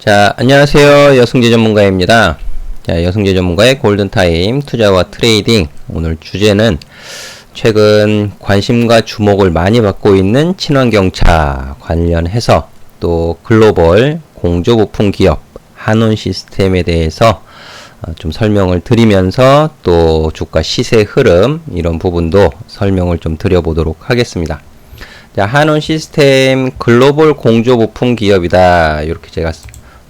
자, 안녕하세요. 여승재 전문가입니다. 자, 여승재 전문가의 골든타임 투자와 트레이딩. 오늘 주제는 최근 관심과 주목을 많이 받고 있는 친환경차 관련해서 또 글로벌 공조부품 기업 한온 시스템에 대해서 어, 좀 설명을 드리면서 또 주가 시세 흐름 이런 부분도 설명을 좀 드려보도록 하겠습니다. 자, 한온 시스템 글로벌 공조 부품 기업이다. 이렇게 제가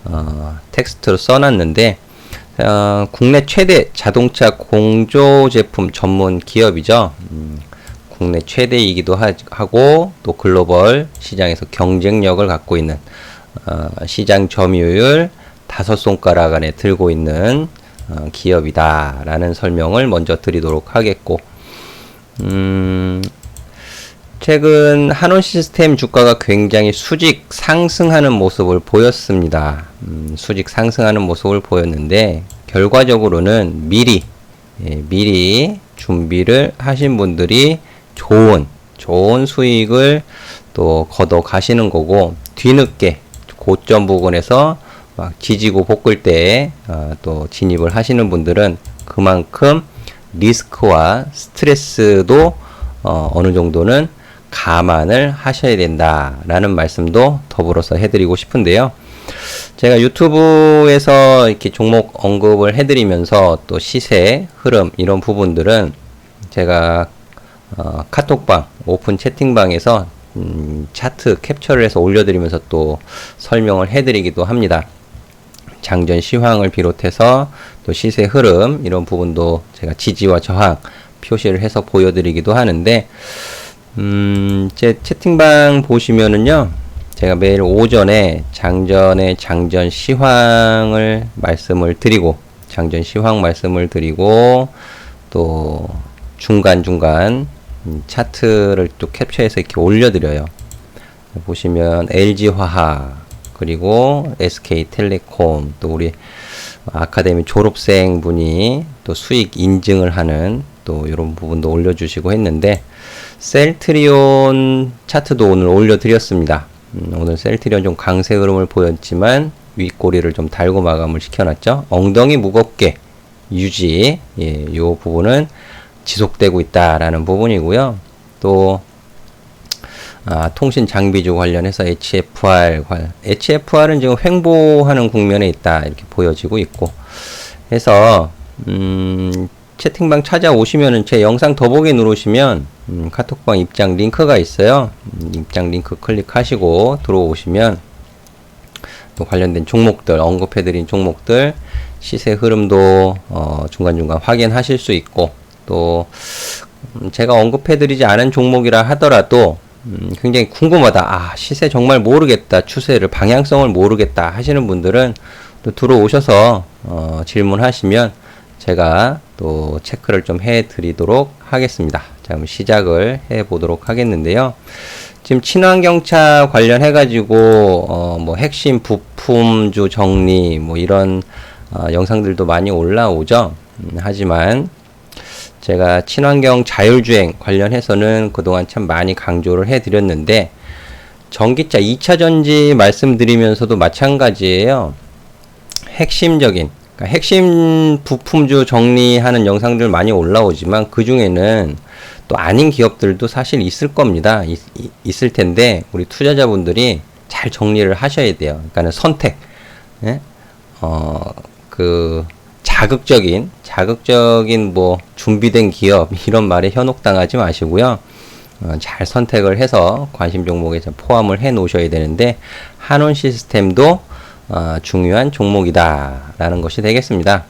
어, 텍스트로 써놨는데 어, 국내 최대 자동차 공조 제품 전문 기업이죠. 음, 국내 최대이기도 하, 하고 또 글로벌 시장에서 경쟁력을 갖고 있는 어, 시장 점유율 다섯 손가락 안에 들고 있는 어, 기업이다라는 설명을 먼저 드리도록 하겠고, 음, 최근 한원 시스템 주가가 굉장히 수직 상승하는 모습을 보였습니다. 음, 수직 상승하는 모습을 보였는데 결과적으로는 미리 예, 미리 준비를 하신 분들이 좋은 좋은 수익을 또 걷어 가시는 거고 뒤늦게 고점 부근에서 막 지지고 볶을 때또 어, 진입을 하시는 분들은 그만큼 리스크와 스트레스도 어, 어느 정도는 감안을 하셔야 된다라는 말씀도 더불어서 해드리고 싶은데요. 제가 유튜브에서 이렇게 종목 언급을 해드리면서 또 시세, 흐름 이런 부분들은 제가 어, 카톡방, 오픈 채팅방에서 음, 차트 캡처를 해서 올려드리면서 또 설명을 해드리기도 합니다. 장전 시황을 비롯해서 또 시세 흐름 이런 부분도 제가 지지와 저항 표시를 해서 보여드리기도 하는데 음, 제 채팅방 보시면은요, 제가 매일 오전에 장전의 장전 시황을 말씀을 드리고, 장전 시황 말씀을 드리고, 또 중간중간 차트를 또 캡처해서 이렇게 올려드려요. 보시면 LG화학, 그리고 SK텔레콤, 또 우리 아카데미 졸업생 분이 또 수익 인증을 하는 또 이런 부분도 올려주시고 했는데, 셀트리온 차트도 오늘 올려드렸습니다. 음, 오늘 셀트리온 좀 강세 흐름을 보였지만 윗꼬리를 좀 달고 마감을 시켜놨죠. 엉덩이 무겁게 유지, 예, 요 부분은 지속되고 있다라는 부분이고요. 또 아, 통신 장비주 관련해서 HFR, HFR은 지금 횡보하는 국면에 있다 이렇게 보여지고 있고 해서 음, 채팅방 찾아오시면은 제 영상 더보기 누르시면 음, 카톡방 입장 링크가 있어요. 음, 입장 링크 클릭하시고 들어오시면 또 관련된 종목들 언급해드린 종목들 시세 흐름도 어, 중간중간 확인하실 수 있고 또 음, 제가 언급해드리지 않은 종목이라 하더라도 음, 굉장히 궁금하다. 아 시세 정말 모르겠다. 추세를 방향성을 모르겠다 하시는 분들은 또 들어오셔서 어, 질문하시면 제가 또 체크를 좀 해 드리도록 하겠습니다. 자, 그럼 시작을 해 보도록 하겠는데요. 지금 친환경차 관련해 가지고 어 뭐 핵심 부품주 정리 뭐 이런 어 영상들도 많이 올라오죠. 음, 하지만 제가 친환경 자율주행 관련해서는 그동안 참 많이 강조를 해 드렸는데 전기차 2차 전지 말씀드리면서도 마찬가지예요. 핵심적인 그러니까 핵심 부품주 정리하는 영상들 많이 올라오지만 그 중에는 또 아닌 기업들도 사실 있을 겁니다. 있, 있을 텐데 우리 투자자분들이 잘 정리를 하셔야 돼요. 그러니까는 선택, 예? 어, 그 자극적인 자극적인 뭐 준비된 기업 이런 말에 현혹당하지 마시고요. 어, 잘 선택을 해서 관심 종목에 포함을 해 놓으셔야 되는데 한원 시스템도 어, 중요한 종목이다라는 것이 되겠습니다.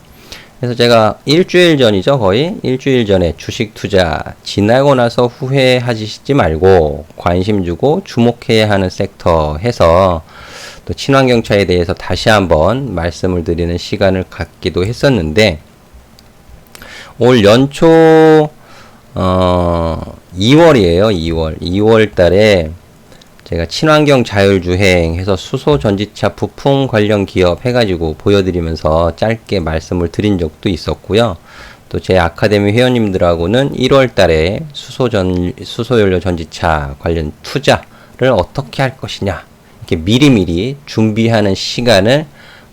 그래서 제가 일주일 전이죠, 거의 일주일 전에 주식 투자 지나고 나서 후회하시지 말고 관심 주고 주목해야 하는 섹터 해서 또 친환경차에 대해서 다시 한번 말씀을 드리는 시간을 갖기도 했었는데 올 연초 어 2월이에요, 2월. 2월 달에 제가 친환경 자율주행 해서 수소 전지차 부품 관련 기업 해가지고 보여드리면서 짧게 말씀을 드린 적도 있었고요. 또 제 아카데미 회원님들하고는 1월 달에 수소 전, 수소연료 전지차 관련 투자를 어떻게 할 것이냐. 이렇게 미리미리 준비하는 시간을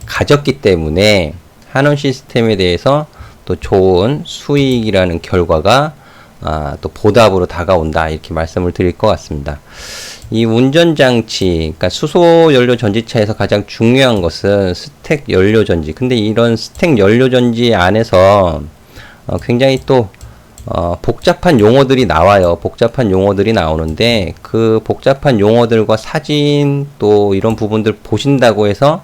가졌기 때문에 한원 시스템에 대해서 또 좋은 수익이라는 결과가 아, 또 보답으로 다가온다 이렇게 말씀을 드릴 것 같습니다. 이 운전장치, 그러니까 수소 연료 전지차에서 가장 중요한 것은 스택 연료 전지. 근데 이런 스택 연료 전지 안에서 어, 굉장히 또 어, 복잡한 용어들이 나와요. 복잡한 용어들이 나오는데 그 복잡한 용어들과 사진 또 이런 부분들 보신다고 해서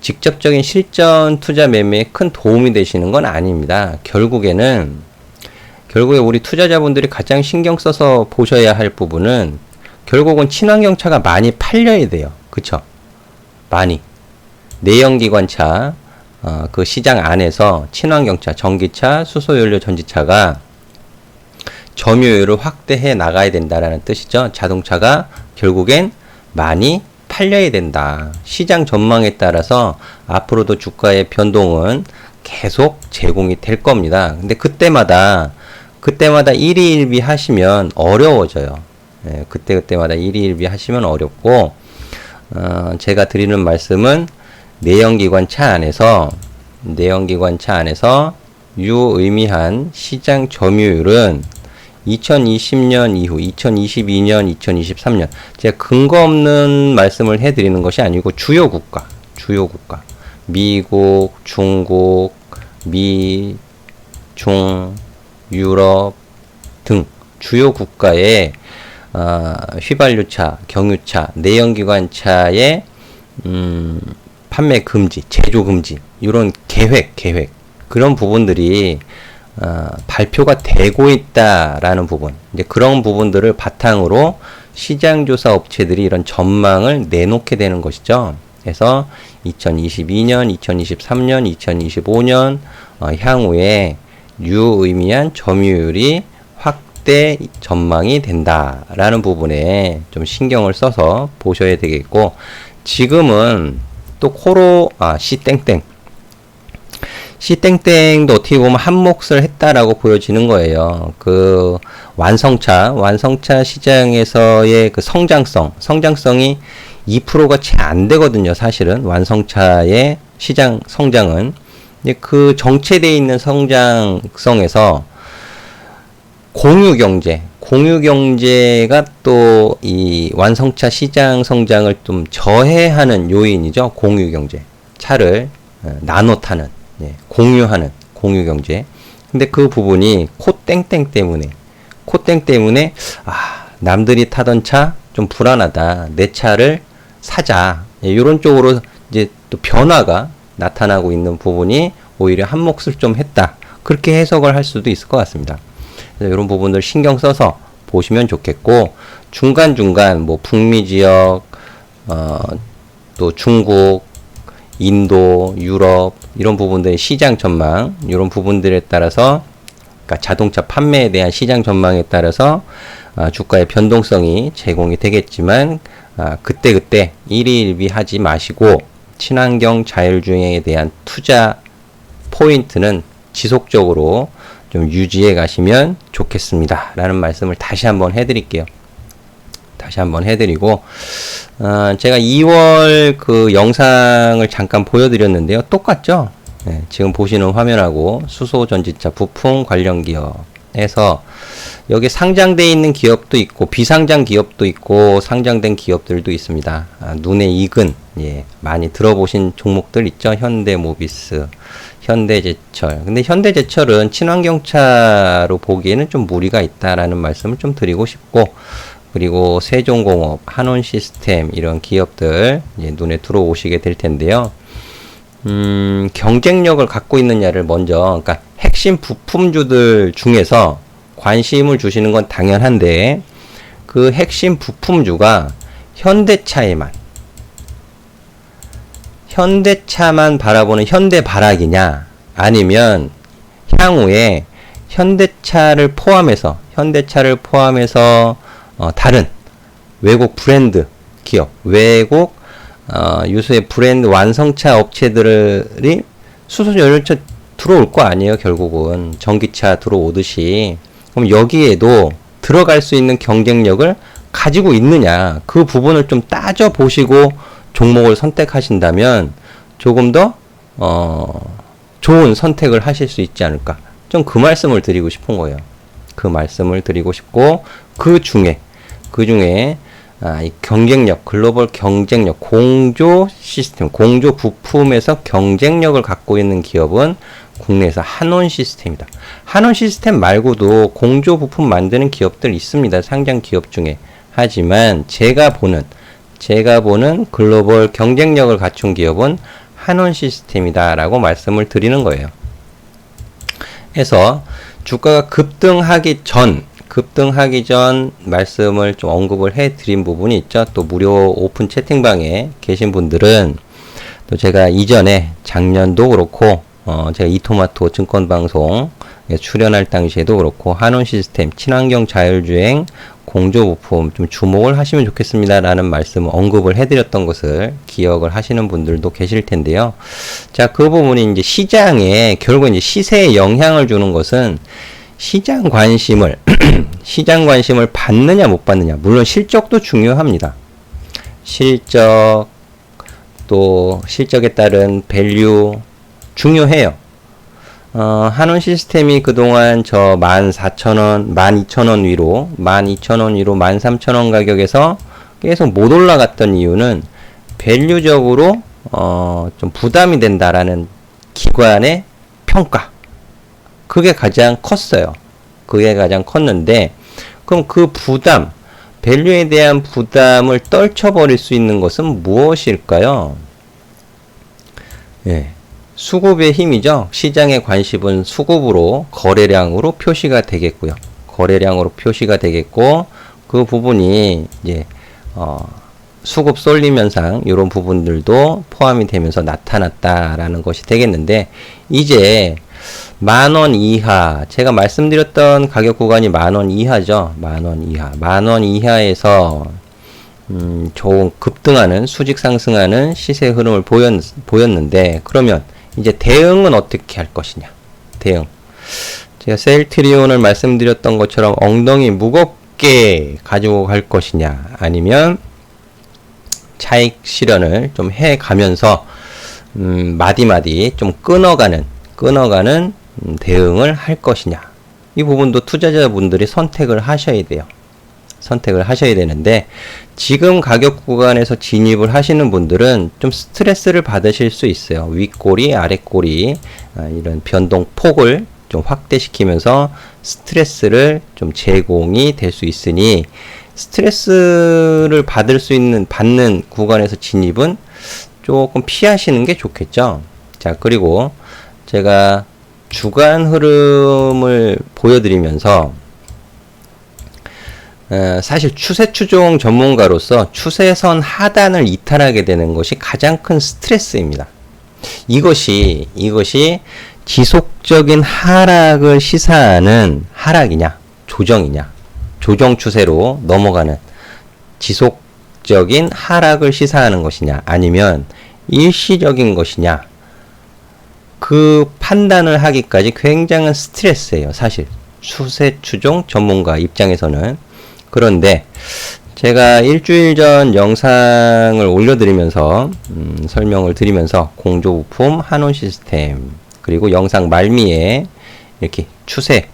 직접적인 실전 투자 매매에 큰 도움이 되시는 건 아닙니다. 결국에는 결국에 우리 투자자분들이 가장 신경 써서 보셔야 할 부분은 결국은 친환경 차가 많이 팔려야 돼요. 그쵸? 많이. 내연기관차, 어, 그 시장 안에서 친환경차, 전기차, 수소연료 전지차가 점유율을 확대해 나가야 된다라는 뜻이죠. 자동차가 결국엔 많이 팔려야 된다. 시장 전망에 따라서 앞으로도 주가의 변동은 계속 제공이 될 겁니다. 근데 그때마다 그때마다 일희일비 하시면 어려워져요. 예, 그때그때마다 일희일비 하시면 어렵고 어, 제가 드리는 말씀은 내연기관 차 안에서 내연기관 차 안에서 유의미한 시장 점유율은 2020년 이후 2022년 2023년 제가 근거 없는 말씀을 해드리는 것이 아니고 주요 국가 주요 국가 미국 중국 미 중 유럽 등 주요 국가의 어, 휘발유차, 경유차, 내연기관차의 음, 판매 금지, 제조 금지 이런 계획, 계획 그런 부분들이 어, 발표가 되고 있다라는 부분, 이제 그런 부분들을 바탕으로 시장 조사 업체들이 이런 전망을 내놓게 되는 것이죠. 그래서 2022년, 2023년, 2025년 어, 향후에 유의미한 점유율이 확대 전망이 된다라는 부분에 좀 신경을 써서 보셔야 되겠고 지금은 또 코로 아 C땡땡 C땡땡도 어떻게 보면 한 몫을 했다라고 보여지는 거예요. 그 완성차 완성차 시장에서의 그 성장성 성장성이 2%가 채 안 되거든요. 사실은 완성차의 시장 성장은 그 정체되어 있는 성장성에서 공유 경제, 공유 경제가 또 이 완성차 시장 성장을 좀 저해하는 요인이죠. 공유 경제. 차를 어, 나눠 타는, 예, 공유하는 공유 경제. 근데 그 부분이 코땡땡 때문에, 코땡 때문에, 아, 남들이 타던 차 좀 불안하다. 내 차를 사자. 예, 이런 쪽으로 이제 또 변화가 나타나고 있는 부분이 오히려 한 몫을 좀 했다. 그렇게 해석을 할 수도 있을 것 같습니다. 이런 부분들 신경 써서 보시면 좋겠고 중간중간 뭐 북미 지역 어, 또 중국 인도 유럽 이런 부분들의 시장 전망 이런 부분들에 따라서 그러니까 자동차 판매에 대한 시장 전망에 따라서 아, 주가의 변동성이 제공이 되겠지만 아, 그때 그때 일희일비하지 마시고 친환경 자율주행에 대한 투자 포인트는 지속적으로 좀 유지해 가시면 좋겠습니다. 라는 말씀을 다시 한번 해드릴게요. 다시 한번 해드리고, 어, 제가 2월 그 영상을 잠깐 보여드렸는데요. 똑같죠? 네, 지금 보시는 화면하고 수소 전지차 부품 관련 기업에서 여기 상장되어 있는 기업도 있고 비상장 기업도 있고 상장된 기업들도 있습니다. 아, 눈에 익은 예, 많이 들어보신 종목들 있죠. 현대모비스, 현대제철. 근데 현대제철은 친환경차로 보기에는 좀 무리가 있다라는 말씀을 좀 드리고 싶고, 그리고 세종공업, 한원시스템 이런 기업들 눈에 들어오시게 될 텐데요. 음, 경쟁력을 갖고 있느냐를 먼저, 그러니까 핵심 부품주들 중에서 관심을 주시는 건 당연한데, 그 핵심 부품주가 현대차에만 현대차만 바라보는 현대바락이냐? 아니면 향후에 현대차를 포함해서 현대차를 포함해서 어, 다른 외국 브랜드 기업 외국 어, 유수의 브랜드 완성차 업체들이 수소 연료차 들어올 거 아니에요 결국은. 전기차 들어오듯이. 그럼 여기에도 들어갈 수 있는 경쟁력을 가지고 있느냐? 그 부분을 좀 따져 보시고 종목을 선택하신다면 조금 더 어, 좋은 선택을 하실 수 있지 않을까 좀 그 말씀을 드리고 싶은 거예요. 그 말씀을 드리고 싶고 그 중에 그 중에 아, 이 경쟁력, 글로벌 경쟁력, 공조 시스템, 공조 부품에서 경쟁력을 갖고 있는 기업은 국내에서 한원 시스템이다. 한원 시스템 말고도 공조 부품 만드는 기업들 있습니다. 상장 기업 중에. 하지만 제가 보는 제가 보는 글로벌 경쟁력을 갖춘 기업은 한원 시스템이다 라고 말씀을 드리는 거예요. 해서 주가가 급등하기 전 급등하기 전 말씀을 좀 언급을 해 드린 부분이 있죠. 또 무료 오픈 채팅방에 계신 분들은 또 제가 이전에 작년도 그렇고 어 제가 이토마토 증권 방송 출연할 당시에도 그렇고 한원 시스템 친환경 자율주행 공조 부품 좀 주목을 하시면 좋겠습니다라는 말씀을 언급을 해드렸던 것을 기억을 하시는 분들도 계실 텐데요. 자, 그 부분이 이제 시장에 결국 이제 시세에 영향을 주는 것은 시장 관심을 시장 관심을 받느냐 못 받느냐 물론 실적도 중요합니다. 실적 또 실적에 따른 밸류 중요해요. 어, 한원 시스템이 그동안 저 14,000원, 12,000원 위로, 12,000원 위로 13,000원 가격에서 계속 못 올라갔던 이유는 밸류적으로 어, 좀 부담이 된다라는 기관의 평가. 그게 가장 컸어요. 그게 가장 컸는데, 그럼 그 부담, 밸류에 대한 부담을 떨쳐버릴 수 있는 것은 무엇일까요? 예. 수급의 힘이죠. 시장의 관심은 수급으로 거래량으로 표시가 되겠고요. 거래량으로 표시가 되겠고 그 부분이 이제 어 수급 쏠림 현상 이런 부분들도 포함이 되면서 나타났다라는 것이 되겠는데 이제 만 원 이하 제가 말씀드렸던 가격 구간이 만 원 이하죠. 만 원 이하. 만 원 이하에서 음, 좋은 급등하는 수직 상승하는 시세 흐름을 보였, 보였는데 그러면 이제 대응은 어떻게 할 것이냐. 대응. 제가 셀트리온을 말씀드렸던 것처럼 엉덩이 무겁게 가지고 갈 것이냐. 아니면 차익 실현을 좀 해 가면서 음, 마디마디 좀 끊어가는 끊어가는 음, 대응을 할 것이냐. 이 부분도 투자자분들이 선택을 하셔야 돼요. 선택을 하셔야 되는데 지금 가격 구간에서 진입을 하시는 분들은 좀 스트레스를 받으실 수 있어요. 윗꼬리, 아랫꼬리 아, 이런 변동 폭을 좀 확대시키면서 스트레스를 좀 제공이 될 수 있으니 스트레스를 받을 수 있는 받는 구간에서 진입은 조금 피하시는 게 좋겠죠. 자, 그리고 제가 주간 흐름을 보여드리면서 사실 추세 추종 전문가로서 추세선 하단을 이탈하게 되는 것이 가장 큰 스트레스입니다. 이것이 이것이 지속적인 하락을 시사하는 하락이냐 조정이냐 조정 추세로 넘어가는 지속적인 하락을 시사하는 것이냐 아니면 일시적인 것이냐 그 판단을 하기까지 굉장한 스트레스예요 사실 추세 추종 전문가 입장에서는 그런데 제가 일주일 전 영상을 올려드리면서 음, 설명을 드리면서 공조부품 한원 시스템 그리고 영상 말미에 이렇게 추세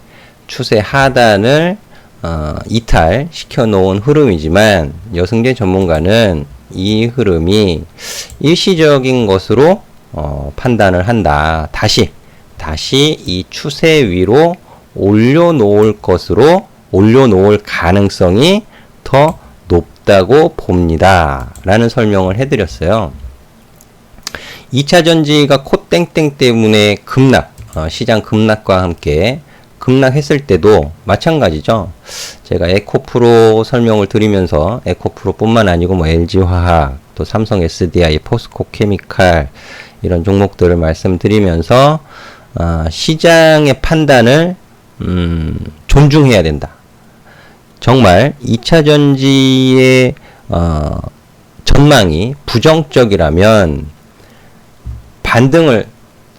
추세 하단을 어, 이탈 시켜 놓은 흐름이지만 여승재 전문가는 이 흐름이 일시적인 것으로 어, 판단을 한다. 다시 다시 이 추세 위로 올려놓을 것으로 올려놓을 가능성이 더 높다고 봅니다. 라는 설명을 해드렸어요. 2차 전지가 코땡땡 때문에 급락, 어, 시장 급락과 함께 급락했을 때도 마찬가지죠. 제가 에코프로 설명을 드리면서 에코프로 뿐만 아니고 뭐 LG화학, 또 삼성 SDI, 포스코 케미칼 이런 종목들을 말씀드리면서 어, 시장의 판단을 음, 존중해야 된다. 정말 2차 전지의 어, 전망이 부정적이라면 반등을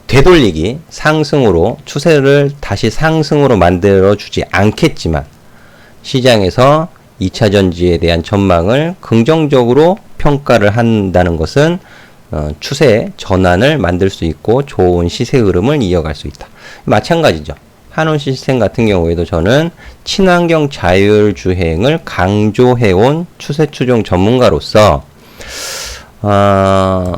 되돌리기 상승으로 추세를 다시 상승으로 만들어 주지 않겠지만 시장에서 2차 전지에 대한 전망을 긍정적으로 평가를 한다는 것은 어, 추세 전환을 만들 수 있고 좋은 시세 흐름을 이어갈 수 있다. 마찬가지죠. 한원 시스템 같은 경우에도 저는 친환경 자율 주행을 강조해온 추세 추종 전문가로서 어,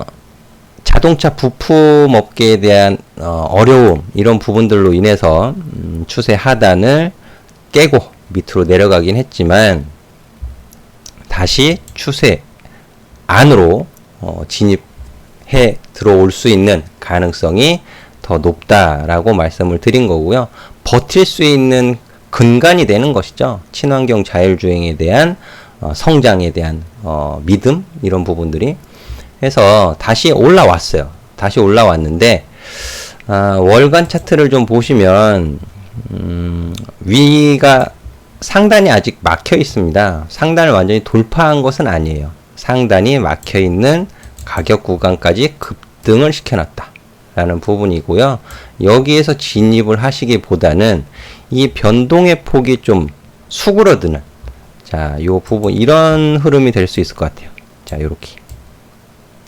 자동차 부품 업계에 대한 어, 어려움 이런 부분들로 인해서 음, 추세 하단을 깨고 밑으로 내려가긴 했지만 다시 추세 안으로 어, 진입해 들어올 수 있는 가능성이 더 높다라고 말씀을 드린 거고요. 버틸 수 있는 근간이 되는 것이죠. 친환경 자율주행에 대한 어, 성장에 대한 어, 믿음 이런 부분들이 해서 다시 올라왔어요. 다시 올라왔는데 아, 월간 차트를 좀 보시면 음, 위가 상단이 아직 막혀 있습니다. 상단을 완전히 돌파한 것은 아니에요. 상단이 막혀 있는 가격 구간까지 급등을 시켜놨다. 라는 부분이고요. 여기에서 진입을 하시기보다는 이 변동의 폭이 좀 수그러드는 자, 요 부분 이런 흐름이 될 수 있을 것 같아요. 자, 요렇게.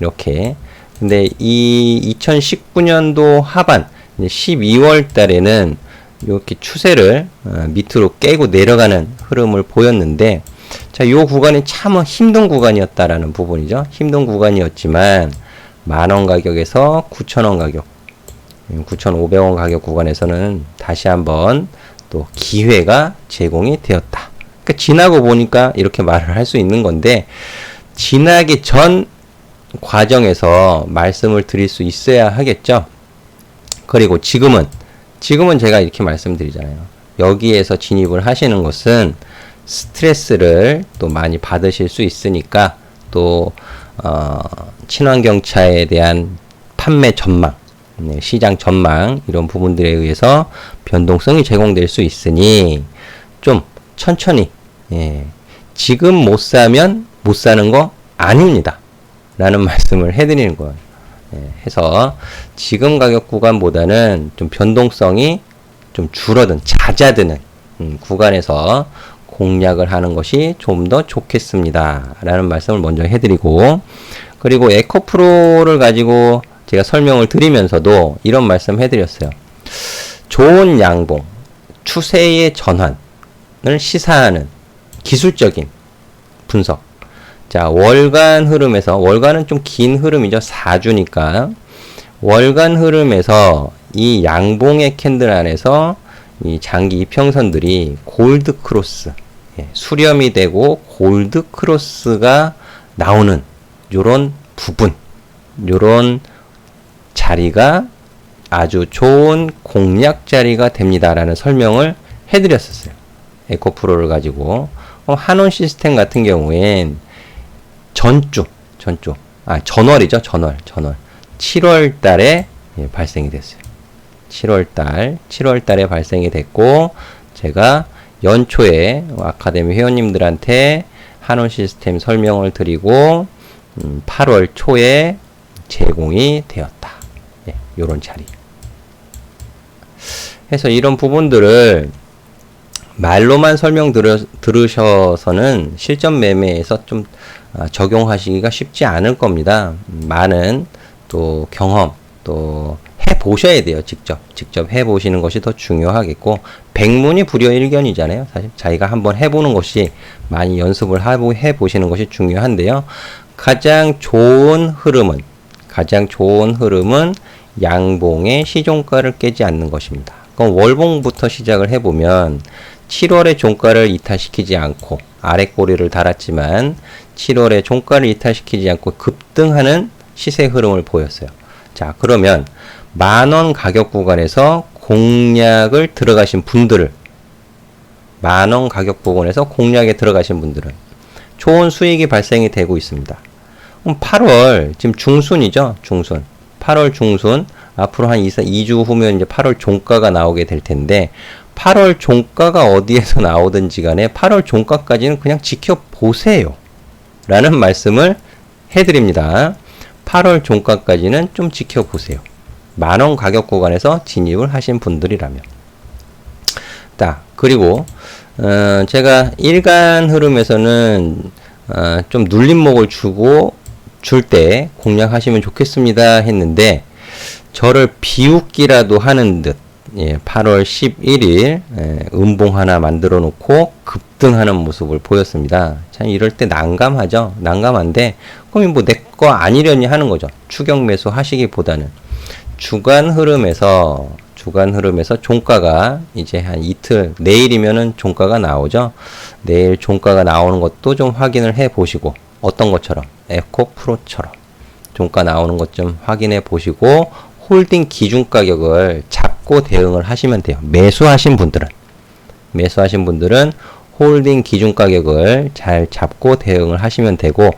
이렇게. 근데 이 2019년도 하반 12월 달에는 이렇게 추세를 어, 밑으로 깨고 내려가는 흐름을 보였는데 자, 요 구간이 참 힘든 구간이었다라는 부분이죠. 힘든 구간이었지만 만원 가격에서 9천원 가격 9,500원 가격 구간에서는 다시 한번 또 기회가 제공이 되었다. 그러니까 지나고 보니까 이렇게 말을 할 수 있는 건데 지나기 전 과정에서 말씀을 드릴 수 있어야 하겠죠. 그리고 지금은 지금은 제가 이렇게 말씀드리잖아요. 여기에서 진입을 하시는 것은 스트레스를 또 많이 받으실 수 있으니까 또 어, 친환경차에 대한 판매 전망, 네, 시장 전망 이런 부분들에 의해서 변동성이 제공될 수 있으니 좀 천천히 예, 지금 못 사면 못 사는 거 아닙니다. 라는 말씀을 해드리는 거예요. 예, 해서 지금 가격 구간보다는 좀 변동성이 좀 줄어든 잦아드는 음, 구간에서 공략을 하는 것이 좀 더 좋겠습니다. 라는 말씀을 먼저 해드리고, 그리고 에코 프로를 가지고 제가 설명을 드리면서도 이런 말씀 해드렸어요. 좋은 양봉, 추세의 전환을 시사하는 기술적인 분석. 자, 월간 흐름에서, 월간은 좀 긴 흐름이죠. 4주니까. 월간 흐름에서 이 양봉의 캔들 안에서 이 장기 이평선들이 골드 크로스, 예, 수렴이 되고 골드 크로스가 나오는 요런 부분, 요런 자리가 아주 좋은 공략 자리가 됩니다라는 설명을 해드렸었어요. 에코프로를 가지고 어, 한원 시스템 같은 경우엔 전주, 전주, 아 전월이죠, 전월, 전월. 7월 달에 예, 발생이 됐어요. 7월 달, 7월 달에 발생이 됐고 제가 연초에 아카데미 회원님들한테 한원 시스템 설명을 드리고 음, 8월 초에 제공이 되었다. 예, 요런 자리. 해서 이런 부분들을 말로만 설명 들으, 들으셔서는 실전 매매에서 좀 아, 적용하시기가 쉽지 않을 겁니다. 많은 또 경험, 또해 보셔야 돼요. 직접. 직접 해 보시는 것이 더 중요하겠고 백문이 불여일견이잖아요. 사실 자기가 한번 해 보는 것이 많이 연습을 하고 해 보시는 것이 중요한데요. 가장 좋은 흐름은 가장 좋은 흐름은 양봉의 시종가를 깨지 않는 것입니다. 그럼 월봉부터 시작을 해보면 7월에 종가를 이탈시키지 않고 아래 꼬리를 달았지만 7월에 종가를 이탈시키지 않고 급등하는 시세 흐름을 보였어요. 자, 그러면 만원 가격 구간에서 공략을 들어가신 분들을 만원 가격 구간에서 공략에 들어가신 분들은 좋은 수익이 발생이 되고 있습니다. 그럼 8월 지금 중순이죠, 중순. 8월 중순 앞으로 한 2, 2주 후면 이제 8월 종가가 나오게 될 텐데 8월 종가가 어디에서 나오든지 간에 8월 종가까지는 그냥 지켜보세요. 라는 말씀을 해드립니다. 8월 종가까지는 좀 지켜보세요. 만원 가격 구간에서 진입을 하신 분들이라면. 자, 그리고, 어, 제가 일간 흐름에서는 어, 좀 눌림목을 주고 줄 때 공략하시면 좋겠습니다 했는데 저를 비웃기라도 하는 듯 예, 8월 11일 예, 음봉 하나 만들어 놓고 급등하는 모습을 보였습니다. 참 이럴 때 난감하죠. 난감한데 그럼 뭐내 거 아니려니 하는 거죠. 추격 매수 하시기보다는 주간 흐름에서 주간 흐름에서 종가가 이제 한 이틀 내일이면은 종가가 나오죠. 내일 종가가 나오는 것도 좀 확인을 해 보시고 어떤 것처럼 에코 프로처럼 종가 나오는 것 좀 확인해 보시고 홀딩 기준 가격을 잡고 대응을 하시면 돼요. 매수하신 분들은 매수하신 분들은 홀딩 기준 가격을 잘 잡고 대응을 하시면 되고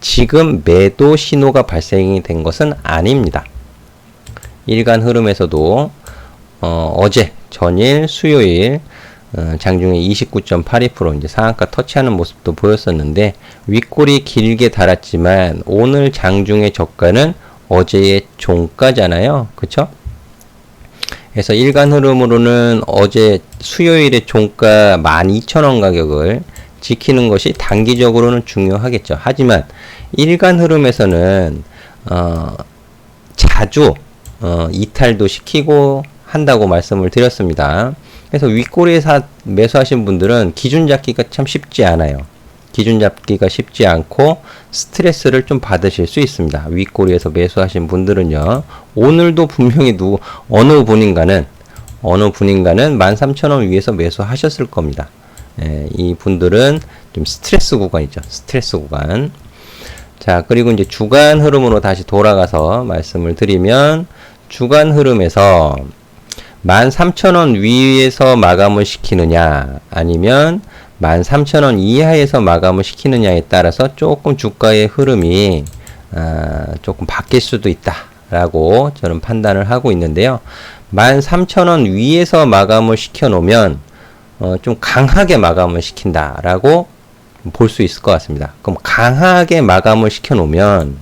지금 매도 신호가 발생이 된 것은 아닙니다. 일간 흐름에서도 어, 어제 전일 수요일 어, 장중에 29.82% 이제 상한가 터치하는 모습도 보였었는데 윗골이 길게 달았지만 오늘 장중의 저가는 어제의 종가잖아요. 그쵸? 그래서 일간 흐름으로는 어제 수요일의 종가 12,000원 가격을 지키는 것이 단기적으로는 중요하겠죠. 하지만 일간 흐름에서는 어, 자주 어, 이탈도 시키고 한다고 말씀을 드렸습니다. 그래서 윗꼬리에 사, 매수하신 분들은 기준 잡기가 참 쉽지 않아요. 기준 잡기가 쉽지 않고 스트레스를 좀 받으실 수 있습니다. 윗꼬리에서 매수하신 분들은요. 오늘도 분명히 누구 어느 분인가는 어느 분인가는 13,000원 위에서 매수하셨을 겁니다. 예, 이 분들은 좀 스트레스 구간이죠. 스트레스 구간. 자, 그리고 이제 주간 흐름으로 다시 돌아가서 말씀을 드리면 주간 흐름에서 13,000원 위에서 마감을 시키느냐 아니면 13,000원 이하에서 마감을 시키느냐에 따라서 조금 주가의 흐름이 아, 조금 바뀔 수도 있다라고 저는 판단을 하고 있는데요. 13,000원 위에서 마감을 시켜 놓으면 어, 좀 강하게 마감을 시킨다라고 볼 수 있을 것 같습니다. 그럼 강하게 마감을 시켜 놓으면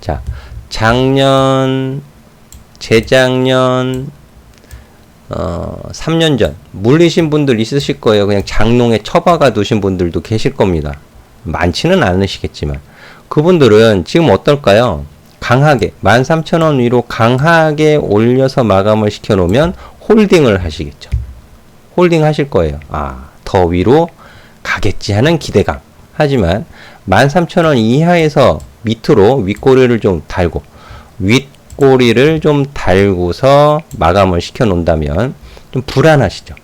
자 작년 재작년 어, 3년 전 물리신 분들 있으실 거예요. 그냥 장롱에 처박아 두신 분들도 계실 겁니다. 많지는 않으시겠지만 그분들은 지금 어떨까요? 강하게 13,000원 위로 강하게 올려서 마감을 시켜 놓으면 홀딩을 하시겠죠. 홀딩 하실 거예요. 아, 더 위로 가겠지 하는 기대감. 하지만 13,000원 이하에서 밑으로 윗꼬리를 좀 달고 윗 꼬리를 좀 달고서 마감을 시켜 놓는다면 좀 불안하시죠.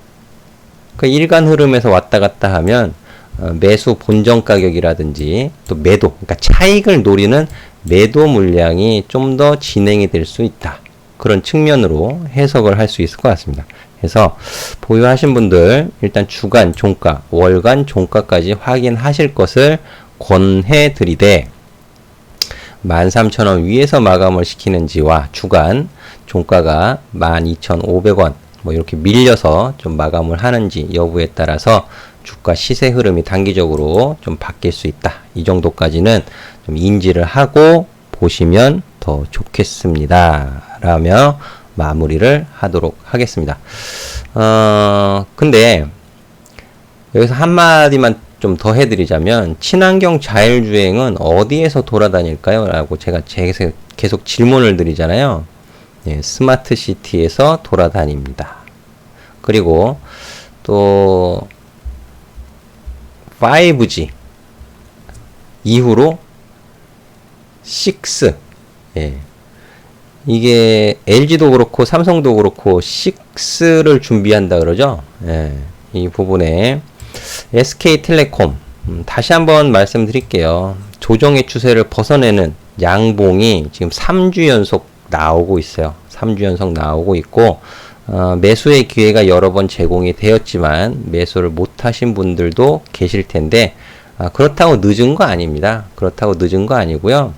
그 일간 흐름에서 왔다 갔다 하면 어, 매수 본전 가격이라든지 또 매도, 그러니까 차익을 노리는 매도 물량이 좀 더 진행이 될 수 있다. 그런 측면으로 해석을 할 수 있을 것 같습니다. 그래서 보유하신 분들 일단 주간 종가, 월간 종가까지 확인하실 것을 권해 드리되 13,000원 위에서 마감을 시키는지와 주간 종가가 12,500원 뭐 이렇게 밀려서 좀 마감을 하는지 여부에 따라서 주가 시세 흐름이 단기적으로 좀 바뀔 수 있다. 이 정도까지는 좀 인지를 하고 보시면 더 좋겠습니다. 라며 마무리를 하도록 하겠습니다. 어, 근데 여기서 한마디만 좀 더 해드리자면 친환경 자율주행은 어디에서 돌아다닐까요? 라고 제가 계속, 질문을 드리잖아요. 네, 스마트 시티에서 돌아다닙니다. 그리고 또 5G 이후로 6 예. 이게 LG도 그렇고 삼성도 그렇고 6를 준비한다 그러죠. 예. 이 부분에 SK텔레콤 음, 다시 한번 말씀드릴게요. 조정의 추세를 벗어내는 양봉이 지금 3주 연속 나오고 있어요. 3주 연속 나오고 있고 어, 매수의 기회가 여러 번 제공이 되었지만 매수를 못 하신 분들도 계실 텐데 아, 그렇다고 늦은 거 아닙니다. 그렇다고 늦은 거 아니고요.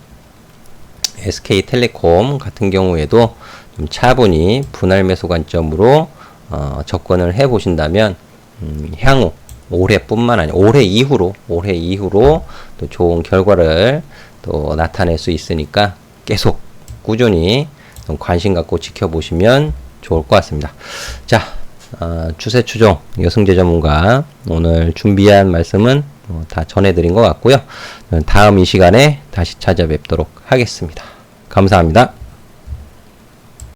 SK텔레콤 같은 경우에도 좀 차분히 분할 매수 관점으로 어, 접근을 해 보신다면 음, 향후 올해뿐만 아니라 올해 이후로 올해 이후로 또 좋은 결과를 또 나타낼 수 있으니까 계속 꾸준히 좀 관심 갖고 지켜보시면 좋을 것 같습니다. 자, 아, 추세 추종 여승재 전문가 오늘 준비한 말씀은 어, 다 전해드린 것 같고요. 다음 이 시간에 다시 찾아뵙도록 하겠습니다. 감사합니다.